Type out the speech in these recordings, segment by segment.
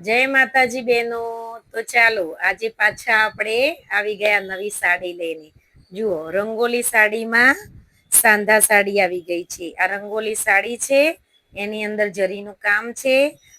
જય માતાજી બહેનો તો ચાલો, આજે પાછા આપણે આવી ગયા નવી સાડી લઈને. જુઓ, રંગોલી સાડીમાં સાંધા સાડી આવી ગઈ છે. આ રંગોલી સાડી છે, એની અંદર જરીનું કામ છે.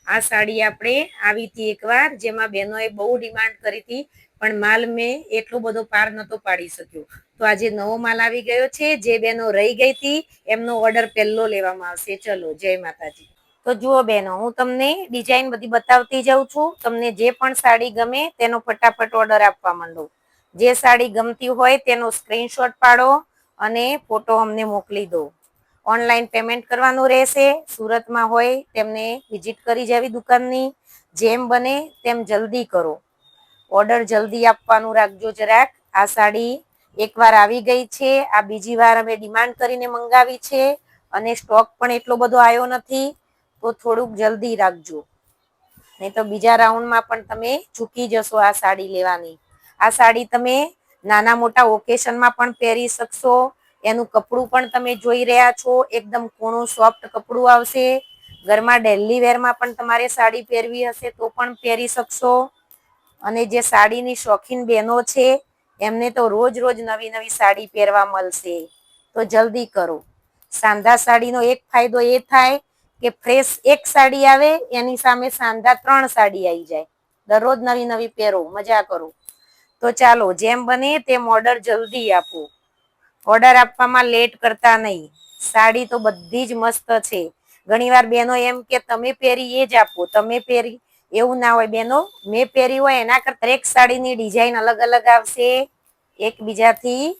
આ સાડી આપણે આવી હતી એકવાર, જેમાં બહેનોએ બહુ ડિમાન્ડ કરી હતી, પણ માલ મેં એટલો બધો પાર નતો પાડી શક્યો. તો આજે નવો માલ આવી ગયો છે, જે બહેનો રહી ગઈ હતી, એમનો ઓર્ડર પહેલો લેવામાં આવશે. ચલો, જય માતાજી. તો જુઓ બહેનો હું તમને ડિઝાઇન બધી બતાવતી જાઉં છું. તમને જે પણ સાડી ગમે તેનો ફટાફટ ઓર્ડર આપવા માંડો. જે સાડી ગમતી હોય તેનો સ્ક્રીનશોટ પાડો અને ફોટો અમને મોકલી દો. ઓનલાઈન પેમેન્ટ કરવાનું રહેશે. સુરતમાં હોય તેમને વિઝિટ કરી જાવી દુકાનની. જેમ બને તેમ જલ્દી કરો. ઓર્ડર જલ્દી આપવાનું રાખજો જરાક. આ સાડી એકવાર આવી ગઈ છે. આ બીજી વાર અમે ડિમાન્ડ કરીને મંગાવી છે. અને સ્ટોક પણ એટલો બધો આવ્યો નથી. તો થોડુંક જલ્દી રાખજો. નહીં તો બીજા રાઉન્ડમાં પણ તમે ચૂકી જશો આ સાડી લેવાની. આ સાડી તમે નાના મોટા ઓકેશનમાં પણ પહેરી શકશો. એનું કપડું પણ તમે જોઈ રહ્યા છો. એકદમ કૂણું સોફ્ટ કપડું આવશે. ઘરમાં ડેલી વેરમાં પણ તમારે સાડી પહેરવી હશે તો પણ પહેરી શકશો. અને જે સાડીની શોખીન બહેનો છે, એમને તો રોજ રોજ નવી નવી સાડી પહેરવા મળશે. તો જલ્દી કરો. સાંધા સાડીનો એક ફાયદો એ થાય કે ફ્રેશ એક સાડી આવે, એની સામે સાંધા ત્રણ સાડી આવી જાય. દરરોજ નવી નવી પહેરો, મજા કરો. તો ચાલો, જેમ બને તેમ ઓર્ડર જલ્દી આપો. ઓર્ડર આપવામાં લેટ કરતા નહીં. સાડી તો બધી જ મસ્ત છે. ઘણીવાર બેનો એમ કે, તમે પહેરી એ જ આપો, તમે પહેરી. એવું ના હોય બેનો મેં પહેરી હોય એના કરતા એક સાડીની ડિઝાઇન અલગ અલગ આવશે. એકબીજાથી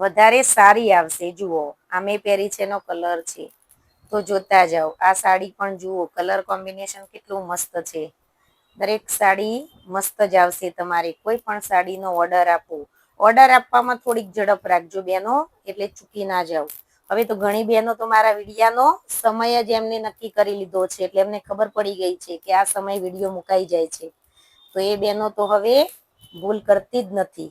વધારે સારી આવશે. જુઓ, આ મેં પહેરી છે, એનો કલર છે. તો જોતા જાઓ. આ સાડી પણ જુઓ. કલર કોમ્બિનેશન કેટલું મસ્ત છે. દરેક સાડી મસ્ત જ આવશે તમારે. કોઈ પણ સાડીનો ઓર્ડર આપો. ઓર્ડર આપવામાં થોડીક ઝડપ રાખજો બેનો, એટલે ચૂકી ના જાઓ. હવે તો ઘણી બહેનો તો મારા વિડીયાનો સમય જ એમને નક્કી કરી લીધો છે, એટલે એમને ખબર પડી ગઈ છે કે આ સમય વીડિયો મુકાઈ જાય છે. તો એ બહેનો તો હવે ભૂલ કરતી જ નથી.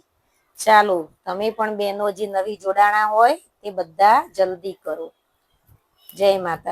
ચાલો, તમે પણ બહેનો જે નવી જોડાણા હોય એ બધા જલ્દી કરો. જય માતા